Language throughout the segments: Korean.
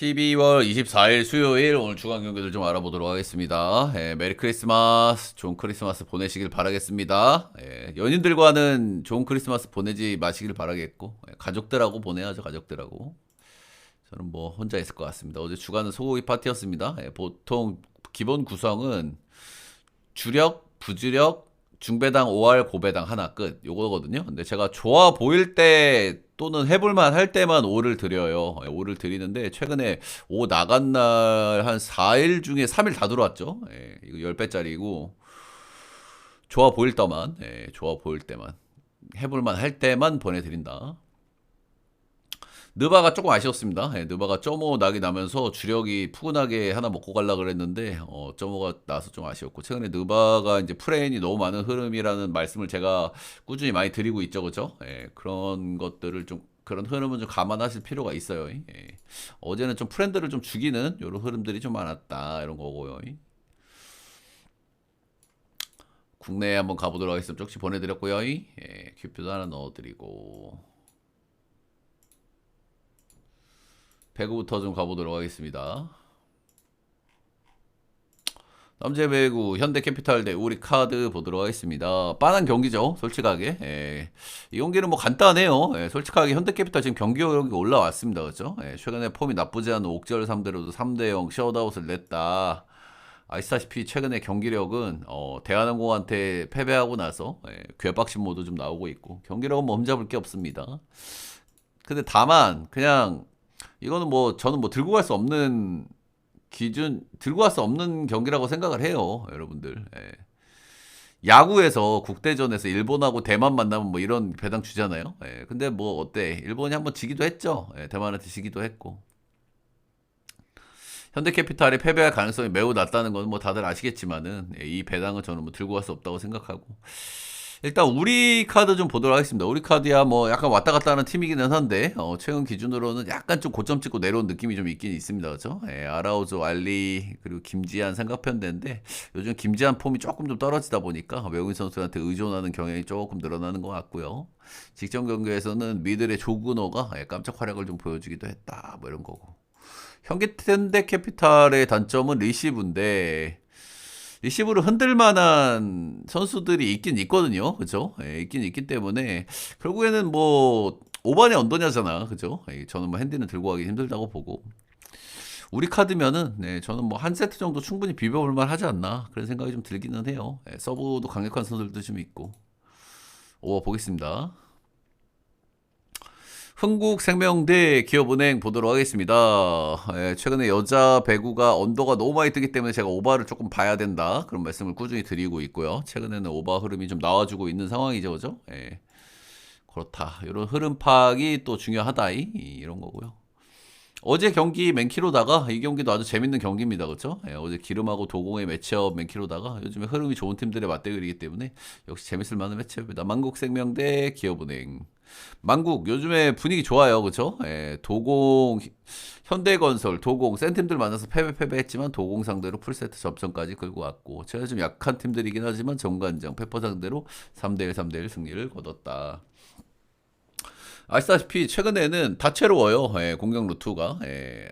12월 24일 수요일 오늘 주간 경기들 좀 알아보도록 하겠습니다. 예, 메리 크리스마스, 좋은 크리스마스 보내시길 바라겠습니다. 예, 연인들과는 좋은 크리스마스 보내지 마시길 바라겠고 예, 가족들하고 보내야죠 가족들하고. 저는 뭐 혼자 있을 것 같습니다. 어제 주간은 소고기 파티였습니다. 예, 보통 기본 구성은 주력, 부주력, 중배당 5할, 고배당 하나 끝. 요거거든요. 근데 제가 좋아 보일 때 또는 해볼만 할 때만 5를 드려요. 5를 드리는데 최근에 5 나간 날 한 4일 중에 3일 다 들어왔죠. 예, 이거 10배짜리고 좋아 보일 때만, 예, 좋아 보일 때만 해볼만 할 때만 보내드린다. 느바가 조금 아쉬웠습니다. 예, 느바가 점오 낙이 나면서 주력이 푸근하게 하나 먹고 갈라 그랬는데 어, 점오가 나서 좀 아쉬웠고 최근에 느바가 이제 프레인이 너무 많은 흐름이라는 말씀을 제가 꾸준히 많이 드리고 있죠, 그죠? 예, 그런 것들을 좀 그런 흐름은 좀 감안하실 필요가 있어요. 예. 어제는 좀 프렌드를 좀 죽이는 이런 흐름들이 좀 많았다 이런 거고요. 국내에 한번 가보도록 하겠습니다. 쪽지 보내드렸고요. 예, 큐피도 하나 넣어드리고. 배구부터 좀 가보도록 하겠습니다. 남재 배구 현대캐피탈 대 우리 카드 보도록 하겠습니다. 빠른 경기죠, 솔직하게. 예. 이 경기는 뭐 간단해요. 예, 솔직하게 현대캐피탈 지금 경기력이 올라왔습니다, 그렇죠? 예, 최근에 폼이 나쁘지 않은 옥절 상대로도 3대 0 셧아웃을 냈다. 아시다시피 최근에 경기력은 어, 대한항공한테 패배하고 나서 예, 괴박신 모드 좀 나오고 있고 경기력은 뭐 험잡을 게 없습니다. 근데 다만 그냥 이거는 뭐 저는 뭐 들고 갈 수 없는 기준 들고 갈 수 없는 경기라고 생각을 해요, 여러분들. 예. 야구에서 국대전에서 일본하고 대만 만나면 뭐 이런 배당 주잖아요. 예. 근데 뭐 어때? 일본이 한번 지기도 했죠. 예. 대만한테 지기도 했고. 현대캐피탈이 패배할 가능성이 매우 낮다는 건 뭐 다들 아시겠지만은 예, 이 배당은 저는 뭐 들고 갈 수 없다고 생각하고 일단 우리 카드 좀 보도록 하겠습니다. 우리 카드야 뭐 약간 왔다 갔다 하는 팀이기는 한데 어, 최근 기준으로는 약간 좀 고점 찍고 내려온 느낌이 좀 있긴 있습니다. 그렇죠? 예, 아라우조, 알리 그리고 김지한 삼각편대인데 요즘 김지한 폼이 조금 좀 떨어지다 보니까 외국인 선수한테 의존하는 경향이 조금 늘어나는 것 같고요. 직전 경기에서는 미들의 조근호가 예, 깜짝 활약을 좀 보여주기도 했다. 뭐 이런 거고. 현대텐데 캐피탈의 단점은 리시브인데 리시브를 흔들 만한 선수들이 있긴 있거든요. 그죠? 예, 있긴 있기 때문에 결국에는 뭐 오반의 언더냐잖아. 그죠? 예, 저는 뭐 핸디는 들고 가기 힘들다고 보고 우리 카드면은 네, 저는 뭐 한 세트 정도 충분히 비벼볼 만 하지 않나 그런 생각이 좀 들기는 해요. 예, 서브도 강력한 선수들도 좀 있고. 오 보겠습니다. 흥국생명대 기업은행 보도록 하겠습니다. 예, 최근에 여자 배구가 언더가 너무 많이 뜨기 때문에 제가 오바를 조금 봐야 된다. 그런 말씀을 꾸준히 드리고 있고요. 최근에는 오바 흐름이 좀 나와주고 있는 상황이죠. 그죠? 예. 그렇다. 이런 흐름 파악이 또 중요하다. 이, 이런 거고요. 어제 경기 맨키로다가 이 경기도 아주 재밌는 경기입니다. 그렇죠? 예, 어제 기름하고 도공의 매치업 맨키로다가 요즘에 흐름이 좋은 팀들의 맞대결이기 때문에 역시 재밌을 만한 매치업입니다. 만국생명 대 기업은행. 만국 요즘에 분위기 좋아요. 그렇죠? 예, 도공 현대건설, 도공 센 팀들 만나서 패배 패배했지만 도공 상대로 풀세트 접전까지 끌고 왔고 제가 좀 약한 팀들이긴 하지만 정관장 페퍼 상대로 3대1 3대1 승리를 거뒀다. 아시다시피 최근에는 다채로워요. 예, 공격 루트가. 예.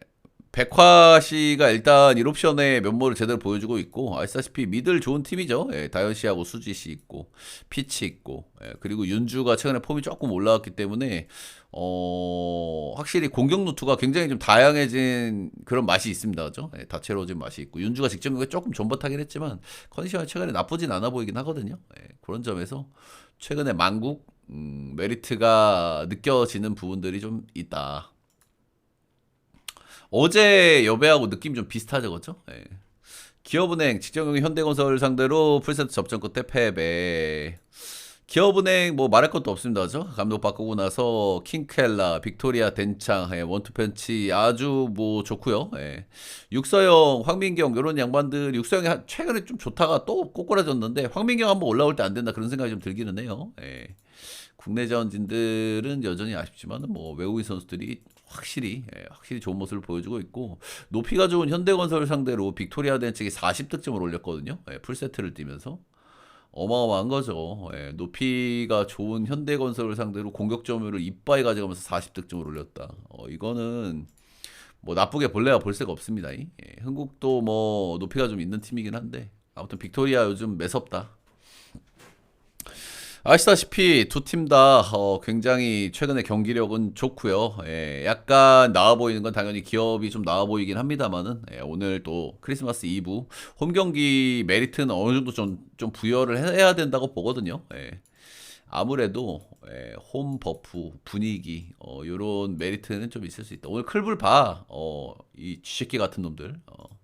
백화 씨가 일단 1옵션의 면모를 제대로 보여주고 있고 아시다시피 미들 좋은 팀이죠. 예, 다현 씨하고 수지 씨 있고 피치 있고 예, 그리고 윤주가 최근에 폼이 조금 올라왔기 때문에 어, 확실히 공격 루트가 굉장히 좀 다양해진 그런 맛이 있습니다. 그죠? 예, 다채로워진 맛이 있고 윤주가 직전 경기에 조금 존버타긴 했지만 컨디션이 최근에 나쁘진 않아 보이긴 하거든요. 예, 그런 점에서 최근에 만국 음, 메리트가 느껴지는 부분들이 좀 있다. 어제 여배하고 느낌이 좀 비슷하죠, 그죠? 예. 기업은행, 직전경기 현대건설 상대로 풀세트 접전 끝에 패배. 기업은행 뭐 말할 것도 없습니다. 그죠? 감독 바꾸고 나서 킹켈라, 빅토리아 덴창, 예, 원투편치 아주 뭐 좋고요. 예. 육서영, 황민경 이런 양반들 육서영이 최근에 좀 좋다가 또 꼬꾸라졌는데 황민경 한번 올라올 때 안 된다 그런 생각이 좀 들기는 해요. 예. 국내 자원진들은 여전히 아쉽지만 뭐 외국인 선수들이 확실히 예, 확실히 좋은 모습을 보여주고 있고 높이가 좋은 현대건설 상대로 빅토리아 덴측이 40득점을 올렸거든요. 예, 풀세트를 뛰면서 어마어마한 거죠. 예, 높이가 좋은 현대건설을 상대로 공격 점유율을 이빠이 가져가면서 40득점을 올렸다. 어, 이거는 뭐 나쁘게 볼래야 볼 새가 없습니다. 예, 흥국도 뭐 높이가 좀 있는 팀이긴 한데 아무튼 빅토리아 요즘 매섭다. 아시다시피 두 팀다 어, 굉장히 최근에 경기력은 좋고요. 예, 약간 나아 보이는 건 당연히 기업이 좀 나아 보이긴 합니다만은 예, 오늘 또 크리스마스 이브 홈 경기 메리트는 어느 정도 좀, 좀 부여를 해야 된다고 보거든요. 예. 아무래도 예, 홈 버프 분위기 어, 요런 메리트는 좀 있을 수 있다. 오늘 클불 봐. 어, 이 쥐새끼 같은 놈들. 어.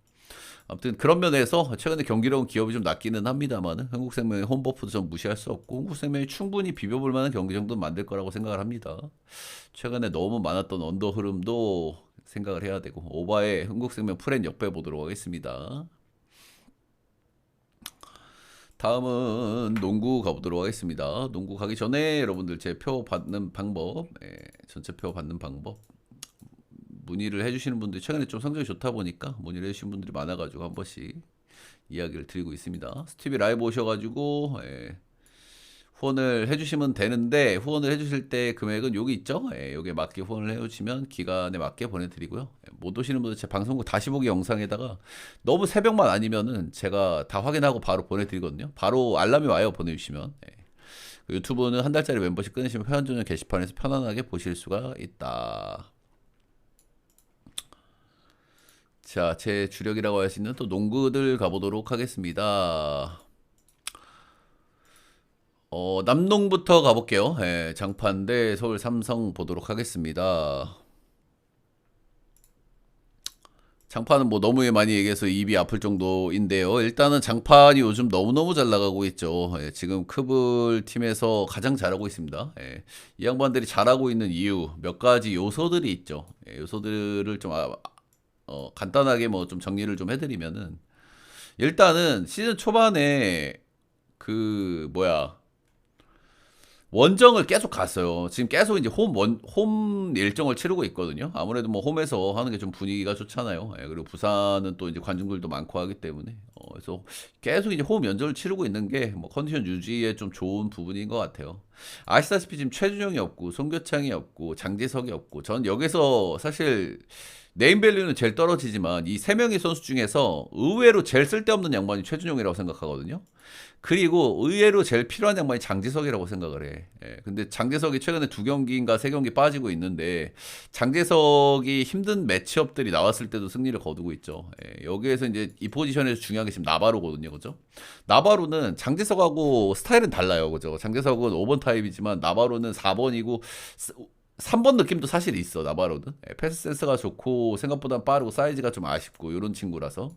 아무튼 그런 면에서 최근에 경기력은 기업이 좀 낮기는 합니다만은 한국생명의 홈버프도 좀 무시할 수 없고 한국생명이 충분히 비벼볼 만한 경기 정도는 만들 거라고 생각을 합니다. 최근에 너무 많았던 언더 흐름도 생각을 해야 되고 오바의 한국생명 프렌 역배 보도록 하겠습니다. 다음은 농구 가보도록 하겠습니다. 농구 가기 전에 여러분들 제 표 받는 방법, 예, 전체 표 받는 방법 문의를 해주시는 분들이 최근에 좀 성적이 좋다 보니까 문의를 해주신 분들이 많아가지고 한 번씩 이야기를 드리고 있습니다. 스티비 라이브 오셔가지고 예, 후원을 해주시면 되는데 후원을 해주실 때 금액은 여기 있죠? 예, 여기에 맞게 후원을 해주시면 기간에 맞게 보내드리고요. 예, 못 오시는 분들 제 방송국 다시 보기 영상에다가 너무 새벽만 아니면은 제가 다 확인하고 바로 보내드리거든요. 바로 알람이 와요 보내주시면. 예. 그 유튜브는 한 달짜리 멤버십 끊으시면 회원 전용 게시판에서 편안하게 보실 수가 있다. 자, 제 주력이라고 할 수 있는 또 농구들 가보도록 하겠습니다. 어, 남농부터 가볼게요. 예, 장판 대 서울 삼성 보도록 하겠습니다. 장판은 뭐 너무 많이 얘기해서 입이 아플 정도인데요. 일단은 장판이 요즘 너무너무 잘 나가고 있죠. 예, 지금 크블 팀에서 가장 잘하고 있습니다. 예, 이 양반들이 잘하고 있는 이유 몇 가지 요소들이 있죠. 예, 요소들을 좀 아, 어, 간단하게 뭐 좀 정리를 좀 해드리면은 일단은 시즌 초반에 그 뭐야 원정을 계속 갔어요. 지금 계속 이제 홈 원, 홈 일정을 치르고 있거든요. 아무래도 뭐 홈에서 하는 게 좀 분위기가 좋잖아요. 예, 그리고 부산은 또 이제 관중들도 많고 하기 때문에 어, 그래서 계속 이제 홈 연전을 치르고 있는 게 뭐 컨디션 유지에 좀 좋은 부분인 것 같아요. 아시다시피 지금 최준영이 없고 송교창이 없고 장재석이 없고 전 여기서 사실 네임밸류는 제일 떨어지지만 이 세 명의 선수 중에서 의외로 제일 쓸데없는 양반이 최준용이라고 생각하거든요. 그리고 의외로 제일 필요한 양반이 장재석이라고 생각을 해. 예, 근데 장재석이 최근에 두 경기인가 세 경기 빠지고 있는데 장재석이 힘든 매치업들이 나왔을 때도 승리를 거두고 있죠. 예, 여기에서 이제 이 포지션에서 중요한 게 지금 나바로거든요. 그죠? 나바로는 장재석하고 스타일은 달라요. 그죠? 장재석은 5번 타입이지만 나바로는 4번이고 3번 느낌도 사실 있어 나바로는 예, 패스 센스가 좋고 생각보다 빠르고 사이즈가 좀 아쉽고 이런 친구라서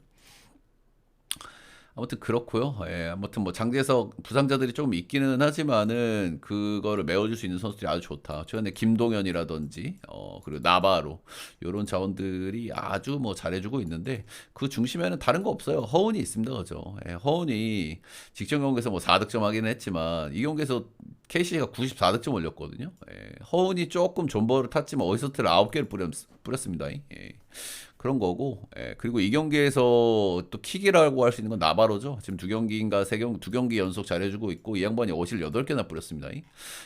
아무튼 그렇고요. 예, 아무튼 뭐 장재석 부상자들이 조금 있기는 하지만은 그거를 메워줄 수 있는 선수들이 아주 좋다. 최근에 김동현이라든지 어 그리고 나바로 이런 자원들이 아주 뭐 잘해주고 있는데 그 중심에는 다른 거 없어요. 허운이 있습니다, 그죠? 예, 허운이 직전 경기에서 뭐 4득점 하기는 했지만 이 경기에서 KC가 94득점 올렸거든요. 예, 허운이 조금 존버를 탔지만 어시스트를 9개를 뿌렸, 뿌렸습니다. 예. 그런 거고 예, 그리고 이 경기에서 또 킥이라고 할 수 있는 건 나바로죠 지금 두 경기인가 세경두 경기 연속 잘해주고 있고 이 양반이 어실 8개나 뿌렸습니다 이,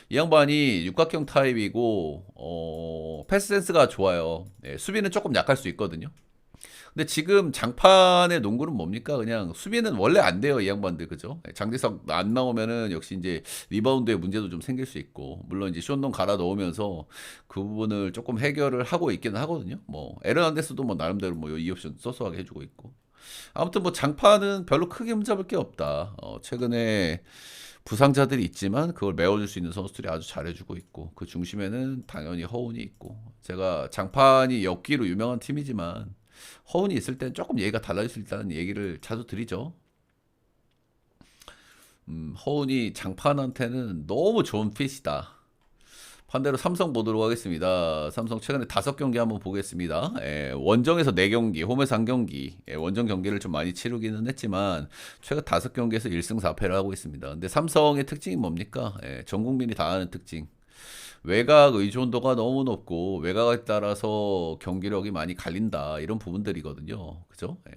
이 양반이 육각형 타입이고 어, 패스 센스가 좋아요 예, 수비는 조금 약할 수 있거든요 근데 지금 장판의 농구는 뭡니까? 그냥 수비는 원래 안 돼요, 이 양반들. 그죠? 장재석 안 나오면은 역시 이제 리바운드에 문제도 좀 생길 수 있고, 물론 이제 쇼동 갈아 넣으면서 그 부분을 조금 해결을 하고 있기는 하거든요. 뭐, 에르난데스도 뭐 나름대로 뭐 이 옵션 소소하게 해주고 있고. 아무튼 뭐 장판은 별로 크게 문잡을 게 없다. 어, 최근에 부상자들이 있지만 그걸 메워줄 수 있는 선수들이 아주 잘해주고 있고 그 중심에는 당연히 허운이 있고 제가 장판이 엽기로 유명한 팀이지만 허운이 있을 땐 조금 얘기가 달라질 수 있다는 얘기를 자주 드리죠. 음, 허운이 장판한테는 너무 좋은 핏이다. 반대로 삼성 보도록 하겠습니다. 삼성 최근에 다섯 경기 한번 보겠습니다. 예, 원정에서 네 경기, 홈에서 한 경기, 예, 원정 경기를 좀 많이 치르기는 했지만 최근 다섯 경기에서 1승 4패를 하고 있습니다. 근데 삼성의 특징이 뭡니까? 예, 전 국민이 다 아는 특징. 외곽 의존도가 너무 높고 외곽에 따라서 경기력이 많이 갈린다 이런 부분들이거든요. 그죠? 예.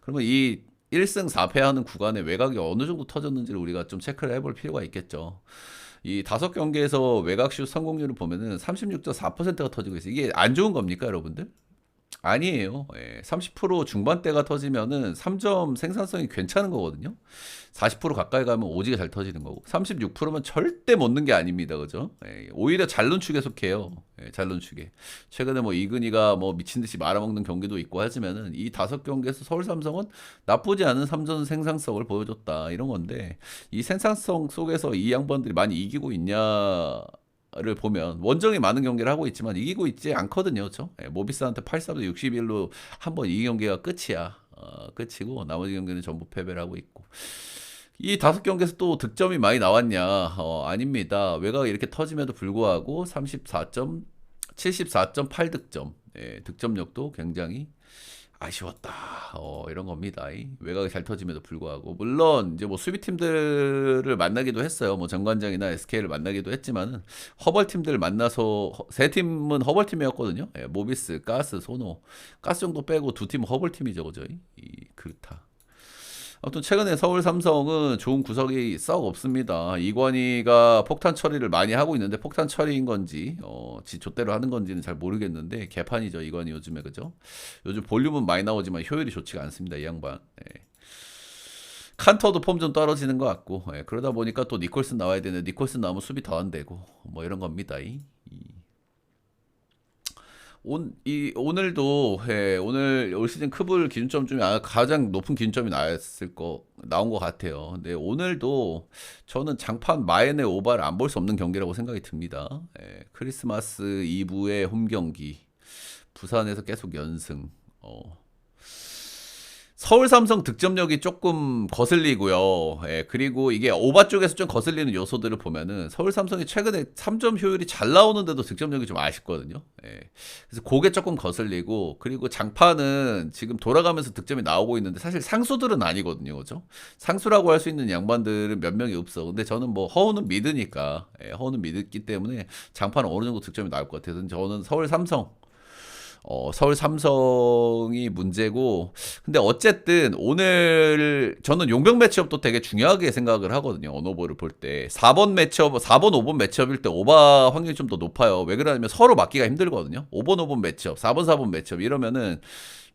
그러면 이 1승 4패하는 구간에 외곽이 어느 정도 터졌는지를 우리가 좀 체크를 해볼 필요가 있겠죠. 이 다섯 경기에서 외곽 슛 성공률을 보면은 36.4%가 터지고 있어요. 이게 안 좋은 겁니까, 여러분들? 아니에요. 예, 30% 중반대가 터지면은 3점 생산성이 괜찮은 거거든요. 40% 가까이 가면 오지게 잘 터지는 거고 36%면 절대 못 넣는 게 아닙니다. 그죠? 예, 오히려 잘 눈축에 속해요. 예, 잘 눈축에. 최근에 뭐 이근이가 뭐 미친 듯이 말아먹는 경기도 있고 하지만은 이 다섯 경기에서 서울 삼성은 나쁘지 않은 3점 생산성을 보여줬다. 이런 건데 이 생산성 속에서 이 양반들이 많이 이기고 있냐 를 보면 원정이 많은 경기를 하고 있지만 이기고 있지 않거든요. 그렇죠? 예, 모비스한테 8-4로 61로 한 번 이 경기가 끝이야. 어, 끝이고 나머지 경기는 전부 패배를 하고 있고. 이 다섯 경기에서 또 득점이 많이 나왔냐? 어, 아닙니다. 외곽이 이렇게 터짐에도 불구하고 34점, 74.8 득점. 예, 득점력도 굉장히 아쉬웠다. 어, 이런 겁니다. 이 외곽이 잘 터짐에도 불구하고. 물론, 이제 뭐 수비팀들을 만나기도 했어요. 뭐 정관장이나 SK를 만나기도 했지만은, 허벌 팀들 만나서, 허- 세 팀은 허벌 팀이었거든요. 예, 모비스, 가스, 소노. 가스 정도 빼고 두 팀은 허벌 팀이죠. 그죠? 이, 이 그렇다. 아무튼 최근에 서울 삼성은 좋은 구석이 썩 없습니다. 이관희가 폭탄 처리를 많이 하고 있는데 폭탄 처리인 건지 어, 지 좆대로 하는 건지는 잘 모르겠는데 개판이죠 이관희 요즘에 그죠? 요즘 볼륨은 많이 나오지만 효율이 좋지가 않습니다 이 양반. 예. 칸터도 폼 좀 떨어지는 것 같고 예, 그러다 보니까 또 니콜슨 나와야 되는데 니콜슨 나오면 수비 더 안 되고 뭐 이런 겁니다. 이, 이. 온, 이, 오늘도, 예, 오늘 올 시즌 크블 기준점 중에 아- 가장 높은 기준점이 나왔을 거, 나온 것 같아요. 근데 오늘도 저는 장판 마엔의 오바를 안 볼 수 없는 경기라고 생각이 듭니다. 예, 크리스마스 이브의 홈 경기. 부산에서 계속 연승. 어, 서울 삼성 득점력이 조금 거슬리고요. 예, 그리고 이게 오바 쪽에서 좀 거슬리는 요소들을 보면은 서울 삼성이 최근에 3점 효율이 잘 나오는데도 득점력이 좀 아쉽거든요. 예. 그래서 그게 조금 거슬리고 그리고 장판은 지금 돌아가면서 득점이 나오고 있는데 사실 상수들은 아니거든요. 그죠? 상수라고 할 수 있는 양반들은 몇 명이 없어. 근데 저는 뭐 허우는 믿으니까 예, 허우는 믿기 때문에 장판은 어느 정도 득점이 나올 것 같아요. 저는 서울 삼성 어, 서울 삼성이 문제고, 근데 어쨌든 오늘 저는 용병 매치업도 되게 중요하게 생각을 하거든요. 언오버를 볼 때. 4번 매치업, 4번, 5번 매치업일 때 오바 확률이 좀 더 높아요. 왜 그러냐면 서로 맞기가 힘들거든요. 5번, 5번 매치업, 4번, 4번 매치업 이러면은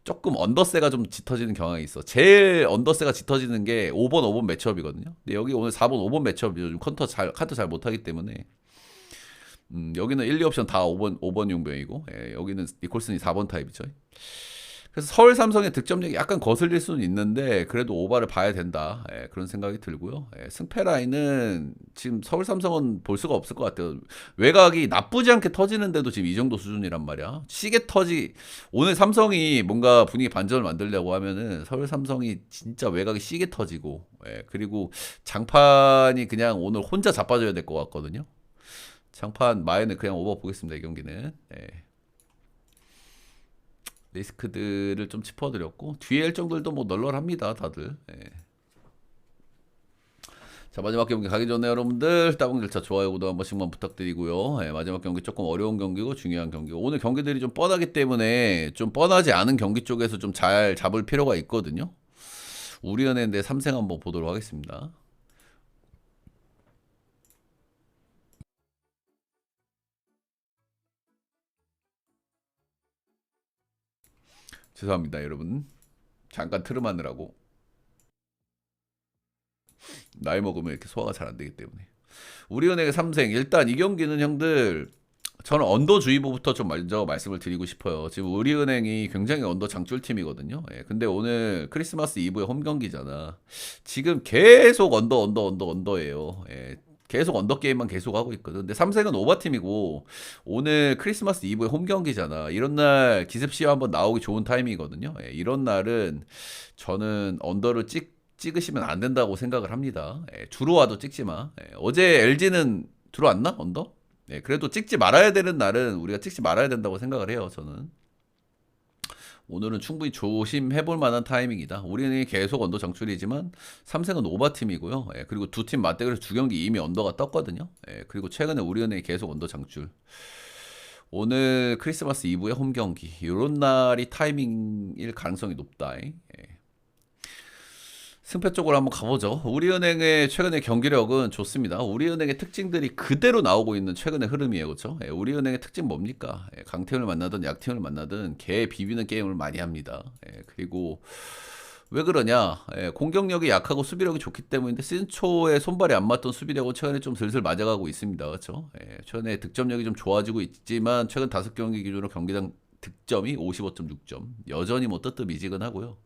조금 언더세가 좀 짙어지는 경향이 있어. 제일 언더세가 짙어지는 게 5번, 5번 매치업이거든요. 근데 여기 오늘 4번, 5번 매치업이 요즘 컨터 잘, 카트 잘 못하기 때문에 음, 여기는 1, 2옵션 다 5번, 5번 용병이고, 예, 여기는 니콜슨이 4번 타입이죠. 그래서 서울 삼성의 득점력이 약간 거슬릴 수는 있는데, 그래도 오바를 봐야 된다. 예, 그런 생각이 들고요. 예, 승패 라인은 지금 서울 삼성은 볼 수가 없을 것 같아요. 외곽이 나쁘지 않게 터지는데도 지금 이 정도 수준이란 말이야. 시계 터지, 오늘 삼성이 뭔가 분위기 반전을 만들려고 하면은 서울 삼성이 진짜 외곽이 시계 터지고, 예, 그리고 장판이 그냥 오늘 혼자 자빠져야 될 것 같거든요. 장판 마에는 그냥 오버 보겠습니다. 이 경기는. 예. 리스크들을 좀 짚어드렸고 뒤에 일정들도 뭐 널널합니다. 다들. 예. 자 마지막 경기 가기 전에 여러분들 따봉 절차 좋아요 구독 한 번씩만 부탁드리고요. 예, 마지막 경기 조금 어려운 경기고 중요한 경기고 오늘 경기들이 좀 뻔하기 때문에 좀 뻔하지 않은 경기 쪽에서 좀 잘 잡을 필요가 있거든요. 우리은행대 3생 한번 보도록 하겠습니다. 죄송합니다, 여러분. 잠깐 트름하느라고. 나이 먹으면 이렇게 소화가 잘 안 되기 때문에. 우리은행의 3생. 일단 이 경기는 형들, 저는 언더주의보부터 좀 먼저 말씀을 드리고 싶어요. 지금 우리은행이 굉장히 언더 장줄팀이거든요. 예, 근데 오늘 크리스마스 이브의 홈 경기잖아. 지금 계속 언더, 언더, 언더, 언더예요. 예, 계속 언더 게임만 계속 하고 있거든. 근데 삼성은 오버팀이고 오늘 크리스마스 이브의 홈 경기잖아. 이런 날 기습 시험 한번 나오기 좋은 타이밍이거든요. 예, 이런 날은 저는 언더를 찍 찍으시면 안 된다고 생각을 합니다. 예, 들어와도 찍지 마. 예, 어제 LG는 들어왔나 언더? 네, 그래도 찍지 말아야 되는 날은 우리가 찍지 말아야 된다고 생각을 해요. 저는. 오늘은 충분히 조심해 볼 만한 타이밍이다. 우리는 계속 언더 장출이지만 삼성은 오버팀이고요. 예, 그리고 두 팀 맞대결에서 두 경기 이미 언더가 떴거든요. 예, 그리고 최근에 우리은행이 계속 언더 장출. 오늘 크리스마스 이브의 홈 경기. 이런 날이 타이밍일 가능성이 높다. 예. 승패 쪽으로 한번 가보죠. 우리은행의 최근의 경기력은 좋습니다. 우리은행의 특징들이 그대로 나오고 있는 최근의 흐름이에요. 그렇죠? 예, 우리은행의 특징 뭡니까? 예, 강팀을 만나든 약팀을 만나든 개 비비는 게임을 많이 합니다. 예, 그리고 왜 그러냐? 예, 공격력이 약하고 수비력이 좋기 때문인데 시즌 초에 손발이 안 맞던 수비력은 최근에 좀 슬슬 맞아가고 있습니다. 그렇죠? 예, 최근에 득점력이 좀 좋아지고 있지만 최근 다섯 경기 기준으로 경기당 득점이 55.6점. 여전히 뭐 뜨뜻미지근하고요.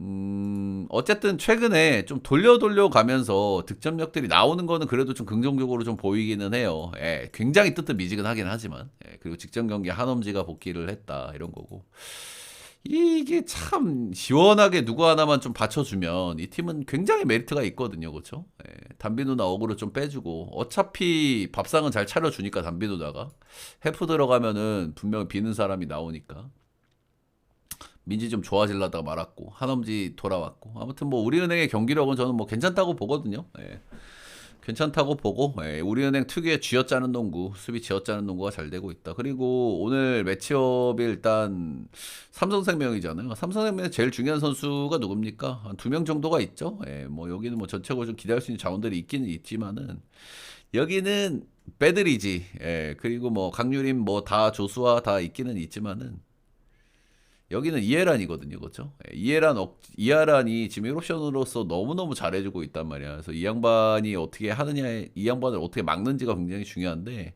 음, 어쨌든 최근에 좀 돌려 돌려 가면서 득점력들이 나오는 거는 그래도 좀 긍정적으로 좀 보이기는 해요. 예, 굉장히 뜨뜻미지근하긴 하지만. 예, 그리고 직전 경기 한엄지가 복귀를 했다. 이런 거고. 이게 참 시원하게 누구 하나만 좀 받쳐주면 이 팀은 굉장히 메리트가 있거든요, 그렇죠? 예, 담비 누나 어그로 좀 빼주고 어차피 밥상은 잘 차려주니까 담비 누나가 해프 들어가면은 분명히 비는 사람이 나오니까 민지 좀 좋아질라다가 말았고 한엄지 돌아왔고 아무튼 뭐 우리은행의 경기력은 저는 뭐 괜찮다고 보거든요. 예. 괜찮다고 보고 예, 우리은행 특유의 쥐어짜는 농구 수비 쥐어짜는 농구가 잘 되고 있다. 그리고 오늘 매치업이 일단 삼성생명이잖아요. 삼성생명의 제일 중요한 선수가 누굽니까? 한 두 명 정도가 있죠. 예, 뭐 여기는 뭐 전체적으로 좀 기대할 수 있는 자원들이 있기는 있지만은 여기는 빼드리지. 예, 그리고 뭐 강유림 뭐 다 조수와 다 있기는 있지만은 여기는 이해란이거든요, 그렇죠? 예, 이해란 억, 이해란이 지금 1옵션으로서 너무너무 잘해주고 있단 말이야. 그래서 이 양반이 어떻게 하느냐에 이 양반을 어떻게 막는지가 굉장히 중요한데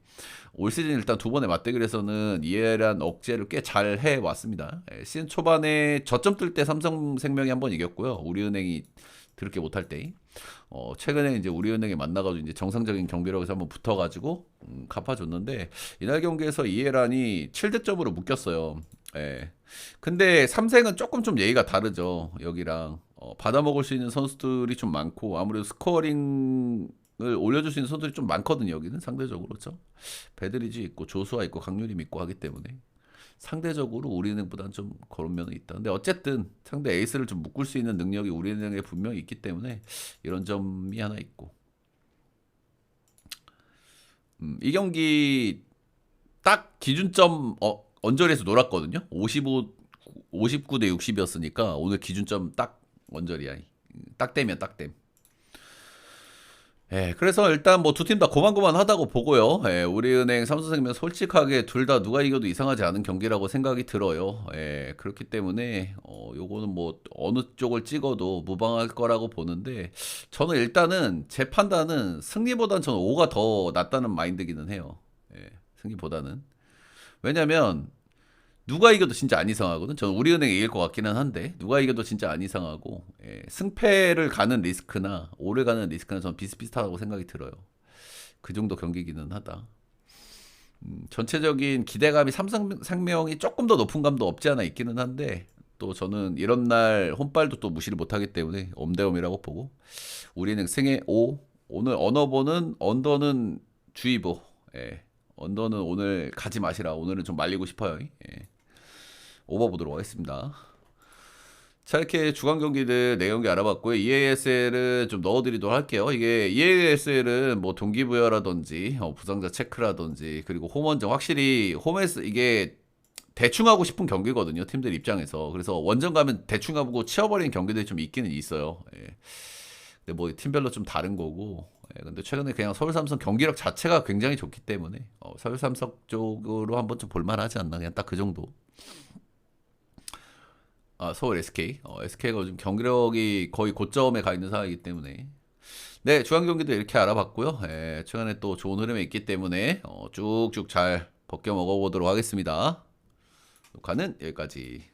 올 시즌 일단 두 번의 맞대결에서는 이해란 억제를 꽤 잘 해왔습니다. 예, 시즌 초반에 저점 뜰 때 삼성생명이 한 번 이겼고요. 우리은행이 그렇게 못할 때. 어, 최근에 이제 우리은행에 만나가지고 이제 정상적인 경기력에서 한번 붙어가지고 음, 갚아줬는데 이날 경기에서 이해란이 7득점으로 묶였어요. 예. 근데 삼생은 조금 좀 예의가 다르죠. 여기랑 어, 받아먹을 수 있는 선수들이 좀 많고 아무래도 스코어링을 올려줄 수 있는 선수들이 좀 많거든요. 여기는 상대적으로 그렇죠. 베드리지 있고 조수아 있고 강유림 있고 하기 때문에 상대적으로 우리은행보다는 좀 그런 면은 있다. 근데 어쨌든 상대 에이스를 좀 묶을 수 있는 능력이 우리은행에 분명히 있기 때문에 이런 점이 하나 있고. 음, 이 경기 딱 기준점 어, 언저리에서 놀았거든요. 55 59 대 60이었으니까 오늘 기준점 딱 언저리야. 딱 땜이야, 딱 땜. 예, 그래서 일단 뭐 두 팀 다 고만고만하다고 보고요. 예, 우리은행, 삼성생명 솔직하게 둘 다 누가 이겨도 이상하지 않은 경기라고 생각이 들어요. 예, 그렇기 때문에 어 요거는 뭐 어느 쪽을 찍어도 무방할 거라고 보는데 저는 일단은 제 판단은 승리보단 저는 5가 더 낫다는 마인드기는 해요. 예, 승리보다는. 왜냐면 누가 이겨도 진짜 안 이상하거든. 저는 우리은행이 이길 것 같기는 한데 누가 이겨도 진짜 안 이상하고 예, 승패를 가는 리스크나 오래 가는 리스크는 저는 비슷비슷하다고 생각이 들어요. 그 정도 경기기는 하다. 음, 전체적인 기대감이 삼성생명이 조금 더 높은 감도 없지 않아 있기는 한데 또 저는 이런 날 홈발도 또 무시를 못하기 때문에 엄대엄이라고 보고 우리는 승의 5 오늘 언어보는 언더는 주의보 예. 언더는 오늘 가지 마시라. 오늘은 좀 말리고 싶어요. 예. 오버 보도록 하겠습니다. 자 이렇게 주간 경기들 네 경기 알아봤고요. EASL은 좀 넣어드리도록 할게요. 이게 EASL은 뭐 동기부여라든지 어, 부상자 체크라든지 그리고 홈원정 확실히 홈에서 이게 대충 하고 싶은 경기거든요. 팀들 입장에서 그래서 원정 가면 대충 하고 치워버리는 경기들이 좀 있기는 있어요. 예. 근데 뭐 팀별로 좀 다른 거고 예, 근데 최근에 그냥 서울 삼성 경기력 자체가 굉장히 좋기 때문에 어, 서울 삼성 쪽으로 한번 좀 볼만하지 않나 그냥 딱 그 정도. 아 서울 SK, 어, SK가 요즘 경기력이 거의 고점에 가 있는 상황이기 때문에 네 중앙 경기도 이렇게 알아봤고요. 예, 최근에 또 좋은 흐름에 있기 때문에 어, 쭉쭉 잘 벗겨 먹어보도록 하겠습니다. 녹화는 여기까지.